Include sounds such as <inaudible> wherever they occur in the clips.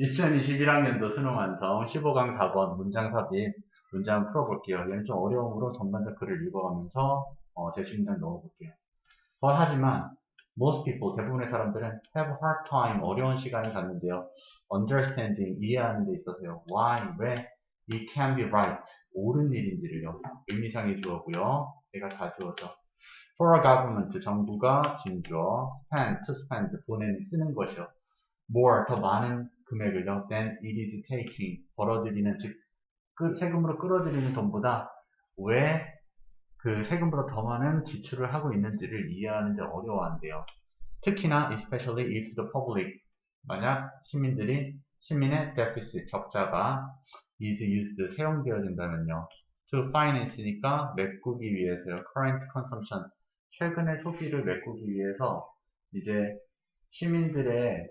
2021학년도 수능 완성 15강 4번 문장 삽입 문장 풀어볼게요. 얘는 좀 어려움으로 전반적 글을 읽어가면서 어, 제시 문장 넣어볼게요. 어, 하지만 most people 대부분의 사람들은 have hard time 어려운 시간을 갖는데요. understanding 이해하는 데 있어서요. why 왜 it can be right 옳은 일인지를요. 의미상의 주어고요. 얘가 다 주어죠. for a government 정부가 진주어 spend to spend 보내는 쓰는 것이요. More 더 많은 금액을 요 than it is taking 벌어들이는 즉그 세금으로 끌어들이는 돈보다 왜 그 세금보다 더 많은 지출을 하고 있는지를 이해하는데 어려워한대요. 특히나 especially if the public 만약 시민들이 시민의 deficit 적자가 is used 사용되어진다면요. to finance니까 메꾸기 위해서요. current consumption 최근의 소비를 메꾸기 위해서 이제 시민들의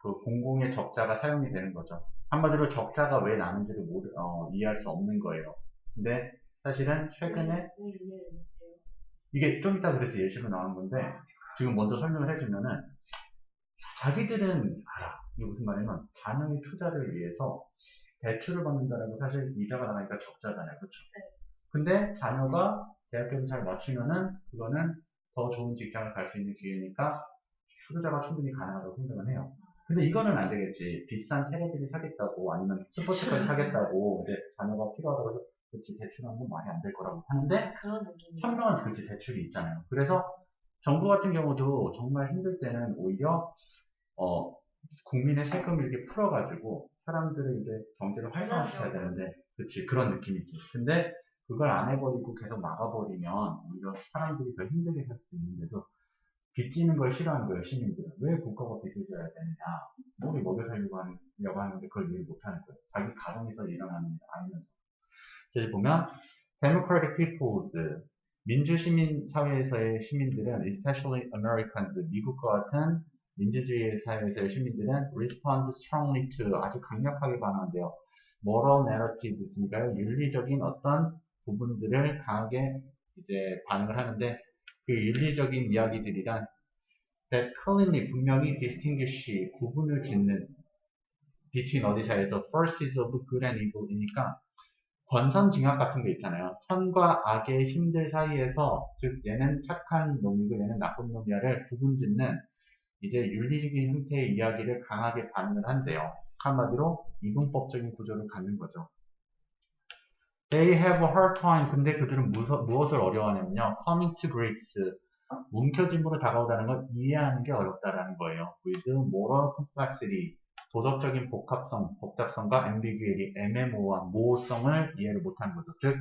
그 공공의 적자가 사용이 되는 거죠. 한마디로 적자가 왜 나는지를 모르, 어, 이해할 수 없는 거예요. 근데 사실은 최근에 이게 좀 이따 그래서 예시로 나온 건데 지금 먼저 설명을 해주면은 자기들은 알아. 이게 무슨 말이냐면 자녀의 투자를 위해서 대출을 받는다는 건 사실 이자가 나가니까 적자잖아요. 그렇죠? 근데 자녀가 대학교를 잘 맞추면은 그거는 더 좋은 직장을 갈 수 있는 기회니까 투자가 충분히 가능하다고 생각을 해요. 근데 이거는 안 되겠지. 비싼 테레비를 사겠다고 아니면 스포츠카를 사겠다고 이제 자녀가 필요하다고 해서 그렇지 대출하는 건 말이 안 될 거라고 하는데 현명한 그렇지 대출이 있잖아요. 그래서 정부 같은 경우도 정말 힘들 때는 오히려 어, 국민의 세금을 이렇게 풀어가지고 사람들을 이제 경제를 활성화시켜야 되는데 그렇지 그런 느낌이지. 근데 그걸 안 해버리고 계속 막아버리면 오히려 사람들이 더 힘들게 살 수 있는데도 빚지는 걸 싫어하는 거예요 시민들은 왜 국가가 빚을 져야 되느냐 우리 먹여 살려고 하려고 하는데 그걸 이해 못하는 거예요 자기 가정에서 일어나는 일 아니면서 여기 보면 Democratic Peoples 민주시민 사회에서의 시민들은 especially Americans 미국과 같은 민주주의 사회에서의 시민들은 respond strongly to 아주 강력하게 반응한대요. moral narratives니까요. 윤리적인 어떤 부분들을 강하게 이제 반응을 하는데 그 윤리적인 이야기들이란 that clearly 분명히 distinguish 구분을 짓는 between 어디 사이에서 forces of good and evil이니까 권선징악 같은 게 있잖아요. 선과 악의 힘들 사이에서 즉 얘는 착한 놈이고 얘는 나쁜 놈이야를 구분짓는 이제 윤리적인 형태의 이야기를 강하게 반응을 한대요. 한마디로 이분법적인 구조를 갖는 거죠. They have a hard time. 근데 그들은 무서, 무엇을 어려워하냐면요. coming to grips. 뭉켜짐으로 다가오다는 걸 이해하는 게 어렵다라는 거예요. with moral complexity. 도덕적인 복합성, 복잡성과 ambiguity, 애매모호한 모호성을 이해를 못하는 거죠. 즉,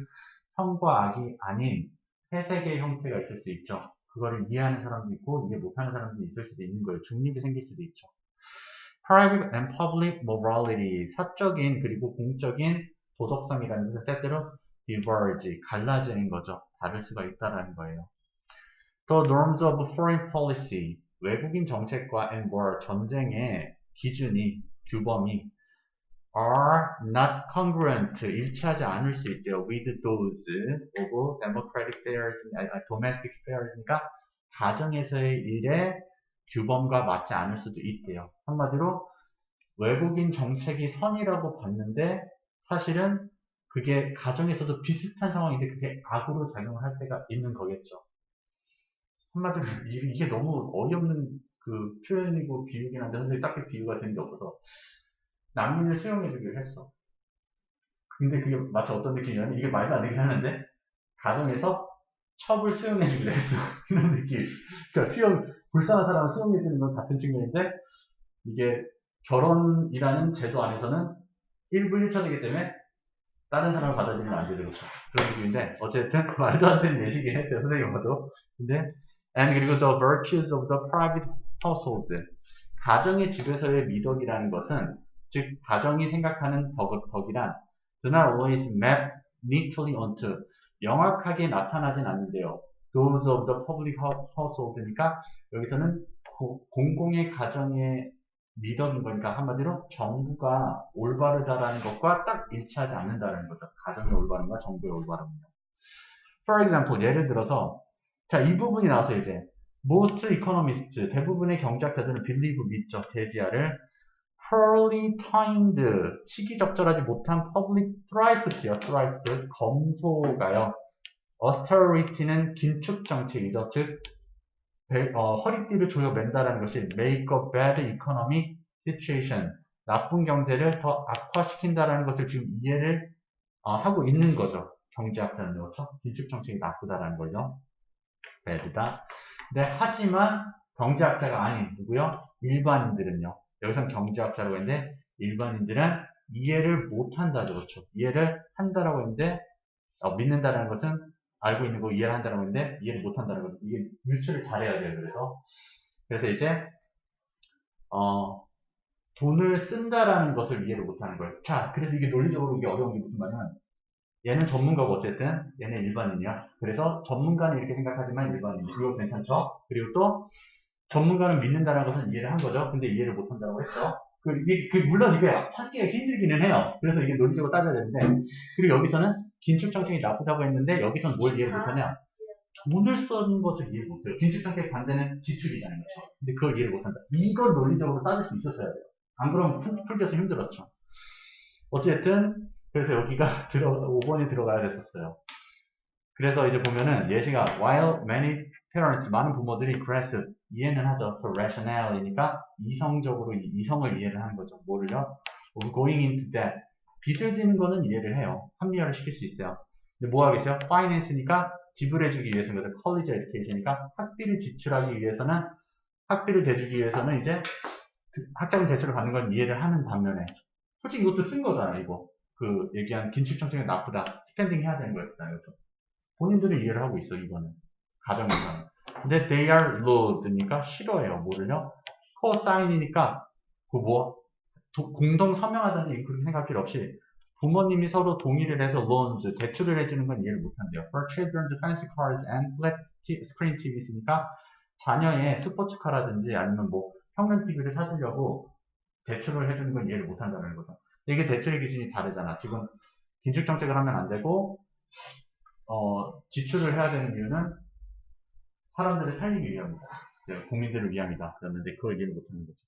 성과 악이 아닌 회색의 형태가 있을 수 있죠. 그거를 이해하는 사람도 있고 이해 못하는 사람도 있을 수도 있는 거예요. 중립이 생길 수도 있죠. private and public morality, 사적인 그리고 공적인 도덕성이라는 것은 때때로 diverge, 갈라지는 거죠. 다를 수가 있다라는 거예요. The norms of foreign policy, 외국인 정책과 and war, 전쟁의 기준이, 규범이 are not congruent, 일치하지 않을 수 있대요. with those of democratic affairs, 아니, domestic affairs니까 가정에서의 일에 규범과 맞지 않을 수도 있대요. 한마디로 외국인 정책이 선이라고 봤는데 사실은 그게 가정에서도 비슷한 상황인데 그게 악으로 작용을 할 때가 있는 거겠죠. 한마디로 <laughs> 이- 이게 너무 어이없는 그 표현이고 비유긴 한데 선생님 딱히 비유가 된 게 없어서 난민을 수용해주기로 했어. 근데 그게 마치 어떤 느낌이냐면 이게 말도 안 되긴 하는데 가정에서 첩을 수용해주기로 했어. <laughs> 이런 느낌. 그러니까 수용 불쌍한 사람을 수용해주는 건 같은 측면인데 이게 결혼이라는 제도 안에서는 1부 1천이기 때문에 다른 사람을 받아들이면 안 되는 거죠. 그런 느낌인데 어쨌든 <laughs> 말도 안 되는 예시긴 했어요. 선생님 봐도. 근데 and 그리고 the virtues of the private household 가정의 집에서의 미덕이라는 것은 즉 가정이 생각하는 덕, 덕이란 do not always map neatly onto 명확하게 나타나진 않는데요. those of the public household니까 여기서는 고- 공공의 가정의 미덕인 거니까 한마디로 정부가 올바르다라는 것과 딱 일치하지 않는다는 거죠. 가정의 올바름과 정부의 올바름은요. For example, 예를 들어서 자, 이 부분이 나와서 이제 most economists, 대부분의 경제학자들은 believe 믿죠. 데디아를 poorly timed 시기적절하지 못한 public thrifts요. thrift 검소가요. austerity는 긴축 정책이죠. 즉 배- 어, 허리띠를 조여 맨다라는 것이 make a bad economic situation 나쁜 경제를 더 악화시킨다라는 것을 지금 이해를 어, 하고 있는 거죠. 경제학자는 그렇죠. 긴축 정책이 나쁘다라는 거죠. bad다. 네, 하지만 경제학자가 아닌 누구요? 일반인들은요. 여기선 경제학자라고 했는데 일반인들은 이해를 못한다죠. 그렇죠. 이해를 한다라고 했는데 어, 믿는다라는 것은 알고 있는 거 이해를 한다라고 했는데 이해를 못한다는 것은 이게 유추를 잘해야 돼요. 그래서 그래서 이제 어, 돈을 쓴다라는 것을 이해를 못하는 거예요. 자, 그래서 이게 논리적으로 이게 어려운 게 무슨 말이냐면 얘는 전문가고 어쨌든 얘는 일반인이야. 그래서 전문가는 이렇게 생각하지만 일반인 이거 괜찮죠? 그리고 또 전문가는 믿는다는 것은 이해를 한 거죠. 근데 이해를 못한다고 했죠. 그 이게 그 물론 이게 찾기가 힘들기는 해요. 그래서 이게 논리적으로 따져야 되는데 그리고 여기서는 긴축 정책이 나쁘다고 했는데 여기서는 뭘 이해를 못하냐? 돈을 쓰는 것을 이해를 못해요. 긴축 정책 반대는 지출이라는 거죠. 근데 그걸 이해를 못한다. 이걸 논리적으로 따질 수 있었어야 돼요. 안 그러면 풀- 풀기가 좀 힘들었죠. 어쨌든 그래서 여기가 <laughs> 들어 5번이 들어가야 됐었어요. 그래서 이제 보면은 예시가 while many parents 많은 부모들이 grasp 이해는 하죠. 그 rationale이니까 이성적으로 이- 이성을 이해를 하는 거죠. 뭐를요? going into debt 빚을 지는 거는 이해를 해요. 합리화를 시킬 수 있어요. 근데 뭐 하겠어요? finance니까 지불해주기 위해서는 그래서 college education이니까 학비를 지출하기 위해서는 학비를 대주기 위해서는 이제 그 학자금 대출을 받는 건 이해를 하는 반면에 솔직히 이것도 쓴 거잖아 이거 그 얘기한 긴축 정책이 나쁘다 스탠딩 해야 되는 거였잖아요 그죠? 본인들은 이해를 하고 있어 이거는 가정에서는 근데 they are loath니까 싫어해요 뭐를요? cosign이니까 그뭐 공동 서명하다는 그렇게 생각할 필요 없이 부모님이 서로 동의를 해서 loans 대출을 해주는 건 이해를 못한대요 for children's fancy cars and flat screen TVs니까 자녀의 스포츠카라든지 아니면 뭐 평면 TV를 사주려고 대출을 해주는 건 이해를 못한다는 거죠. 이게 대출의 기준이 다르잖아. 지금 긴축 정책을 하면 안 되고 어, 지출을 해야 되는 이유는 사람들을 살리기 위함이다. 네, 국민들을 위함이다. 그랬는데 그걸 이해를 못하는 거죠.